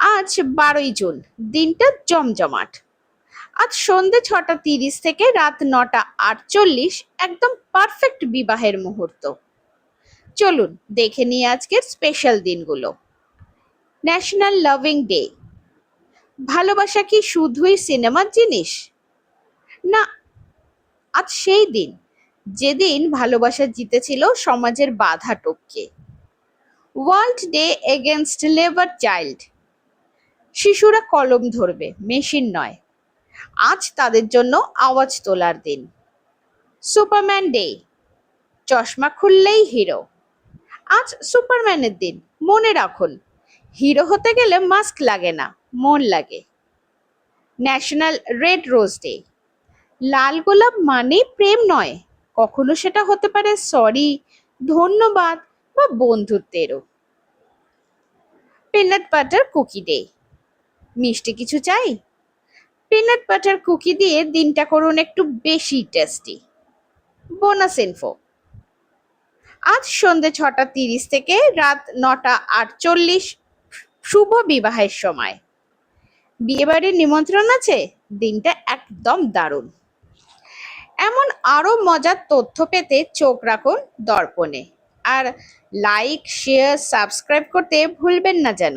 আজ বারোই জুন, দিনটা জমজমাট। আজ সন্ধে ছটা তিরিশ থেকে রাত নটা আটচল্লিশ, একদম পারফেক্ট বিবাহের মুহূর্ত। চলুন, দেখে নিই আজকের স্পেশাল দিনগুলো। ন্যাশনাল লাভিং ডে ভালোবাসা কি শুধুই সিনেমার জিনিস? না, আজ সেই দিন, যেদিন ভালোবাসা জিতেছিল সমাজের বাধা টপকে। World day against labour child শিশুরা কলম ধরবে, মেশিন নয়। আজ তাদের জন্য আওয়াজ তোলার দিন। Superman day. চশমা খুললেই হিরো। আজ সুপারম্যানের দিন, মনে রাখুন। হিরো হতে গেলে মাস্ক লাগে না, মন লাগে। National red rose day. লাল গোলাপ মানে প্রেম নয়, কখনো সেটা হতে পারে সরি, ধন্যবাদ বা বন্ধুত্বেরও। Peanut butter cookie day. মিষ্টি কিছু চাই? পিনাট বাটার কুকি দিয়ে দিনটা করুন একটু বেশি টেস্টি বোনাস ইনফো আজ সন্ধে ছটা তিরিশ থেকে রাত নটা আটচল্লিশ, শুভ বিবাহের সময়। বিয়েবাড়ির নিমন্ত্রণ আছে? দিনটা একদম দারুণ। এমন আরও মজার তথ্য পেতে চোখ রাখুন দর্পণে। আর লাইক শেয়ার সাবস্ক্রাইব করতে ভুলবেন না যেন।